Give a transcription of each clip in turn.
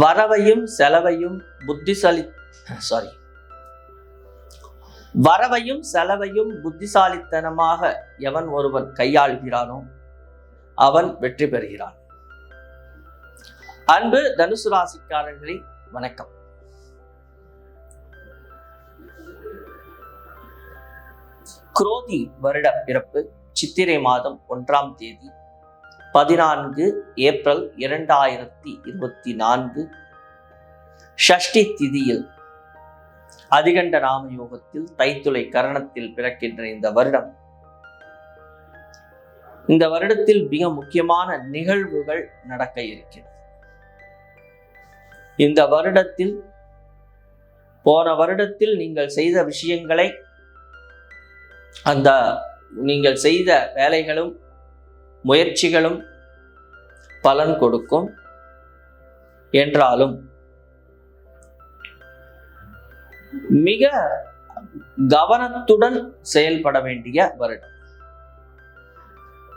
வரவையும் செலவையும் புத்திசாலி சாரி வரவையும் செலவையும் புத்திசாலித்தனமாக எவன் ஒருவன் கையாள்கிறானோ அவன் வெற்றி பெறுகிறான். அன்பு தனுசு ராசிக்காரர்களே வணக்கம். குரோதி வருட பிறப்பு சித்திரை மாதம் ஒன்றாம் தேதி பதினான்கு ஏப்ரல் இரண்டாயிரத்தி இருபத்தி நான்கு ஷஷ்டி திதியில் அதிகண்ட நாம யோகத்தில் தைத்துளை கரணத்தில் பிறக்கின்ற இந்த வருடம். இந்த வருடத்தில் மிக முக்கியமான நிகழ்வுகள் நடக்க இருக்கிறது. இந்த வருடத்தில் போன வருடத்தில் நீங்கள் செய்த விஷயங்களை அந்த நீங்கள் செய்த வேலைகளும் முயற்சிகளும் பலன் கொடுக்கும் என்றாலும் மிக கவனத்துடன் செயல்பட வேண்டிய வருடம்.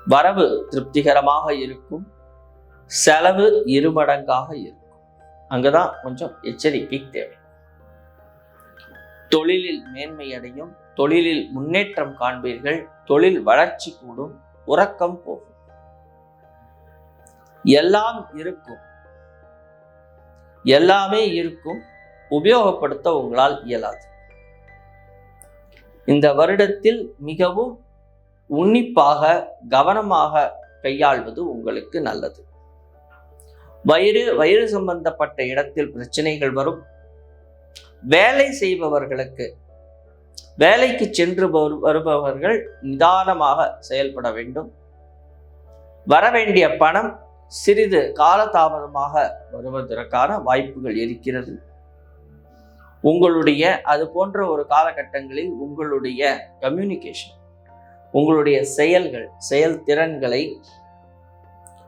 வரவு திருப்திகரமாக இருக்கும் செலவு இருமடங்காக இருக்கும். அங்கதான் கொஞ்சம் எச்சரிக்கை தேவை. தொழிலில் மேன்மை அடையும் தொழிலில் முன்னேற்றம் காண்பீர்கள் தொழில் வளர்ச்சி கூடும் உறக்கம் போகும். எல்லாம் இருக்கும். எல்லாமே இருக்கும். உபயோகப்படுத்த உங்களால் இயலாது. இந்த வருடத்தில் மிகவும் உன்னிப்பாக கவனமாக கையாள்வது உங்களுக்கு நல்லது. வயிறு வயிறு சம்பந்தப்பட்ட இடத்தில் பிரச்சனைகள் வரும். வேலை செய்பவர்களுக்கு வேலைக்கு சென்று வருபவர்கள் நிதானமாக செயல்பட வேண்டும். வரவேண்டிய பணம் சிறிது காலதாமதமாக வருவதற்கான வாய்ப்புகள் இருக்கிறது. உங்களுடைய அது போன்ற ஒரு காலகட்டங்களில் உங்களுடைய கம்யூனிகேஷன் உங்களுடைய செயல்கள் செயல்திறன்களை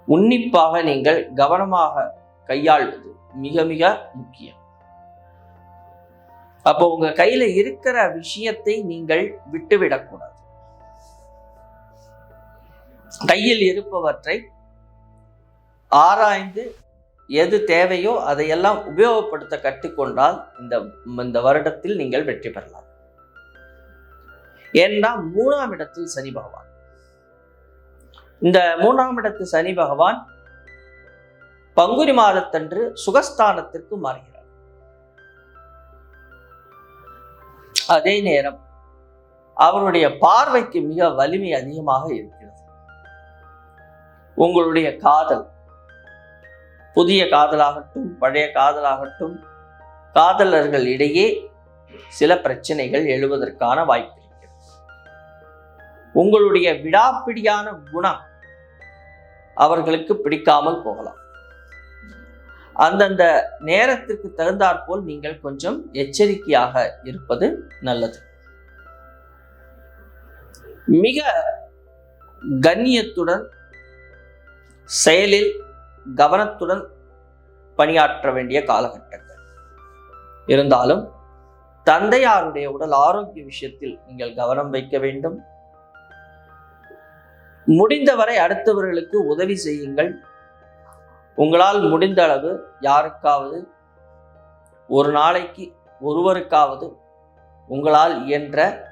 உன்னிப்பாக நீங்கள் கவனமாக கையாள்வது மிக மிக முக்கியம். அப்போ உங்க கையில இருக்கிற விஷயத்தை நீங்கள் விட்டுவிடக்கூடாது. கையில் இருப்பவற்றை ஆராய்ந்து எது தேவையோ அதையெல்லாம் உபயோகப்படுத்த கற்றுக்கொண்டால் இந்த இந்த வருடத்தில் நீங்கள் வெற்றி பெறலாம். ஏன்னா மூணாம் இடத்தில் சனி பகவான். இந்த மூணாம் இடத்து சனி பகவான் பங்குனி மாதத்தன்று சுகஸ்தானத்திற்கு மாறுகிறார். அதே நேரம் அவருடைய பார்வைக்கு மிக வலிமை அதிகமாக இருக்கிறது. உங்களுடைய காதல் புதிய காதலாகட்டும் பழைய காதலாகட்டும் காதலர்கள் இடையே சில பிரச்சனைகள் எழுவதற்கான வாய்ப்பு இருக்கிறது. உங்களுடைய விடாப்பிடியான குணம் அவர்களுக்கு பிடிக்காமல் போகலாம். அந்தந்த நேரத்திற்கு தகுந்தாற்போல் நீங்கள் கொஞ்சம் எச்சரிக்கையாக இருப்பது நல்லது. மிக கண்ணியத்துடன் செயலில் கவனத்துடன் பணியாற்ற வேண்டிய காலகட்டங்கள். இருந்தாலும் தந்தையாருடைய உடல் ஆரோக்கிய விஷயத்தில் நீங்கள் கவனம் வைக்க வேண்டும். முடிந்தவரை அடுத்தவர்களுக்கு உதவி செய்யுங்கள். உங்களால் முடிந்த அளவு யாருக்காவது ஒரு நாளைக்கு ஒருவருக்காவது உங்களால் இயன்ற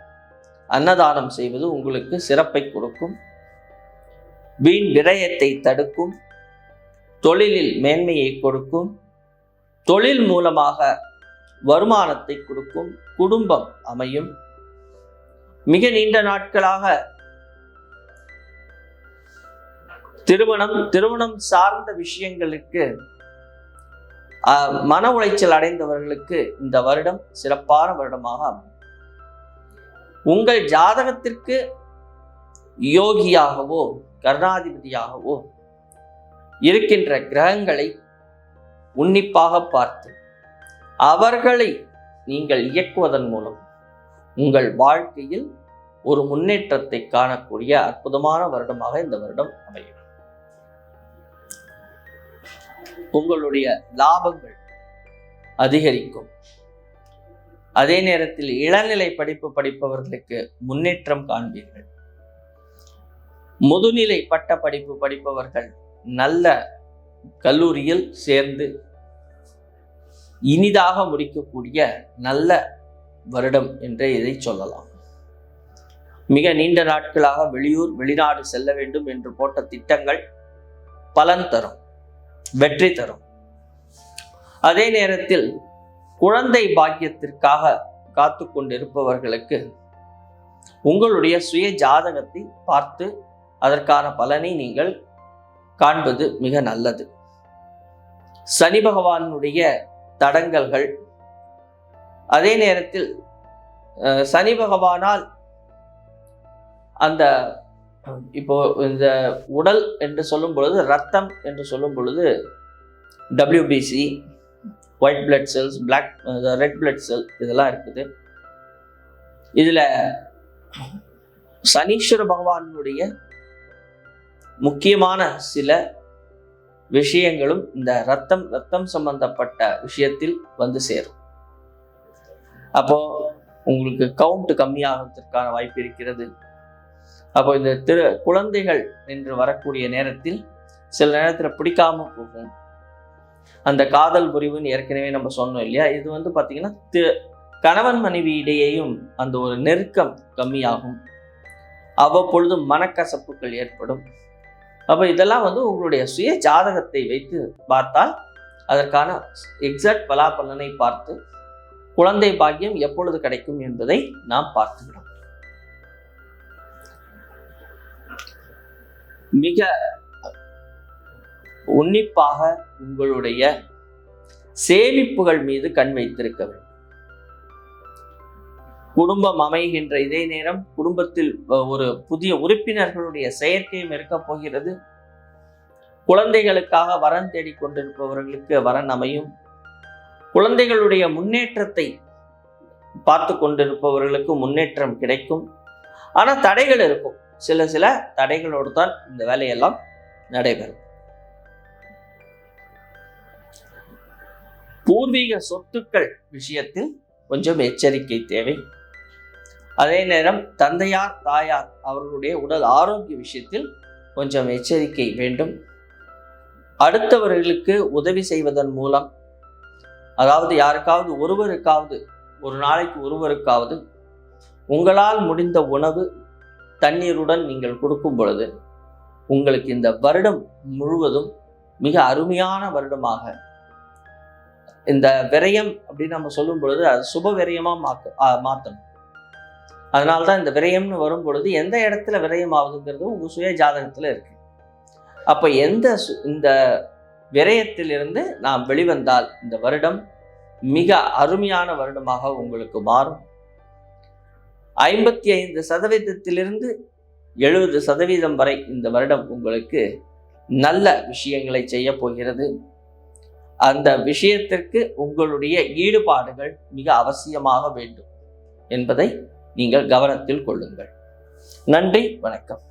அன்னதானம் செய்வது உங்களுக்கு சிறப்பை கொடுக்கும். வீண் விரயத்தை தடுக்கும். தொழிலில் மேன்மையை கொடுக்கும். தொழில் மூலமாக வருமானத்தை கொடுக்கும். குடும்பம் அமையும். மிக நீண்ட நாட்களாக திருமணம் திருமணம் சார்ந்த விஷயங்களுக்கு மன உளைச்சல் அடைந்தவர்களுக்கு இந்த வருடம் சிறப்பான வருடமாக அமையும். உங்கள் ஜாதகத்திற்கு யோகியாகவோ கருணாதிபதியாகவோ இருக்கின்ற கிரகங்களை உன்னிப்பாக பார்த்து அவர்களை நீங்கள் இயக்குவதன் மூலம் உங்கள் வாழ்க்கையில் ஒரு முன்னேற்றத்தை காணக்கூடிய அற்புதமான வருடமாக இந்த வருடம் அமையும். உங்களுடைய லாபங்கள் அதிகரிக்கும். அதே நேரத்தில் இளநிலை படிப்பு படிப்பவர்களுக்கு முன்னேற்றம் காண்பீர்கள். முதுநிலை பட்ட படிப்பு படிப்பவர்கள் நல்ல கல்லூரியில் சேர்ந்து இனிதாக முடிக்கக்கூடிய நல்ல வருடம் என்றே இதை சொல்லலாம். மிக நீண்ட நாட்களாக வெளியூர் வெளிநாடு செல்ல வேண்டும் என்று போட்ட திட்டங்கள் பலன் தரும் வெற்றி தரும். அதே நேரத்தில் குழந்தை பாக்கியத்திற்காக காத்து கொண்டிருப்பவர்களுக்கு உங்களுடைய சுய ஜாதகத்தை பார்த்து அதற்கான பலனை நீங்கள் காண்பது மிக நல்லது. சனி பகவானுடைய தடங்கல்கள் அதே நேரத்தில் அஹ், சனி பகவானால் அந்த இப்போ இந்த உடல் என்று சொல்லும் பொழுது ரத்தம் என்று சொல்லும் பொழுது WBC white blood cells black red blood cell இதெல்லாம் இருக்குது. இதுல சனீஸ்வர பகவானுடைய முக்கியமான சில விஷயங்களும் இந்த ரத்தம் ரத்தம் சம்பந்தப்பட்ட விஷயத்தில் வந்து சேரும். அப்போ உங்களுக்கு கவுண்ட் கம்மியாகிறதுக்கான வாய்ப்பு இருக்கிறது. அப்போ இந்த திரு குழந்தைகள் என்று வரக்கூடிய நேரத்தில் சில நேரத்தில் பிடிக்காம போகும். அந்த காதல் புரிவுன்னு ஏற்கனவே நம்ம சொன்னோம் இல்லையா? இது வந்து பார்த்தீங்கன்னா தி- கணவன் மனைவி இடையேயும் அந்த ஒரு நெருக்கம் கம்மியாகும். அவ்வப்பொழுது மனக்கசப்புகள் ஏற்படும். அப்போ இதெல்லாம் வந்து உங்களுடைய சுய ஜாதகத்தை வைத்து பார்த்தால் அதற்கான எக்ஸாக்ட் பலாபலனை பார்த்து குழந்தை பாக்கியம் எப்பொழுது கிடைக்கும் என்பதை நாம் பார்த்துக்கிறோம் மிக உன்னிப்பாக உங்களுடைய சேமிப்புகள் மீது கண் வைத்திருக்க வேண்டும். குடும்பம் அமைகின்ற இதே நேரம் குடும்பத்தில் ஒரு புதிய உறுப்பினர்களுடைய செயற்கையும் இருக்க போகிறது. குழந்தைகளுக்காக வரன் தேடிக் கொண்டிருப்பவர்களுக்கு வரன் அமையும். குழந்தைகளுடைய முன்னேற்றத்தை பார்த்து கொண்டிருப்பவர்களுக்கு முன்னேற்றம் கிடைக்கும். ஆனா தடைகள் இருக்கும். சில சில தடைகளோடு தான் இந்த வேலையெல்லாம் நடைபெறும். பூர்வீக சொத்துக்கள் விஷயத்தில் கொஞ்சம் எச்சரிக்கை தேவை. அதே நேரம் தந்தையார் தாயார் அவர்களுடைய உடல் ஆரோக்கிய விஷயத்தில் கொஞ்சம் எச்சரிக்கை வேண்டும். அடுத்தவர்களுக்கு உதவி செய்வதன் மூலம் அதாவது யாருக்காவது ஒருவருக்காவது ஒரு நாளைக்கு ஒருவருக்காவது உங்களால் முடிந்த உணவு தண்ணீருடன் நீங்கள் கொடுக்கும் பொழுது உங்களுக்கு இந்த வருடம் முழுவதும் மிக அருமையான வருடமாக இந்த விரயம் அப்படின்னு நம்ம சொல்லும் பொழுது அது சுப விரயமாக மாற்ற மாற்றணும் அதனால தான் இந்த விரயம்னு வரும் பொழுது எந்த இடத்துல விரயம் ஆகுதுங்கிறது உங்கள் சுய ஜாதகத்தில் இருக்கு. அப்போ எந்த சு- இந்த விரயத்திலிருந்து நாம் வெளிவந்தால் இந்த வருடம் மிக அருமையான வருடமாக உங்களுக்கு மாறும். ஐம்பத்தி ஐந்து சதவீதத்திலிருந்து எழுபது சதவீதம் வரை இந்த வருடம் உங்களுக்கு நல்ல விஷயங்களை செய்ய போகிறது. அந்த விஷயத்திற்கு உங்களுடைய ஈடுபாடுகள் மிக அவசியமாக வேண்டும் என்பதை நீங்கள் கவனத்தில் கொள்ளுங்கள். நன்றி வணக்கம்.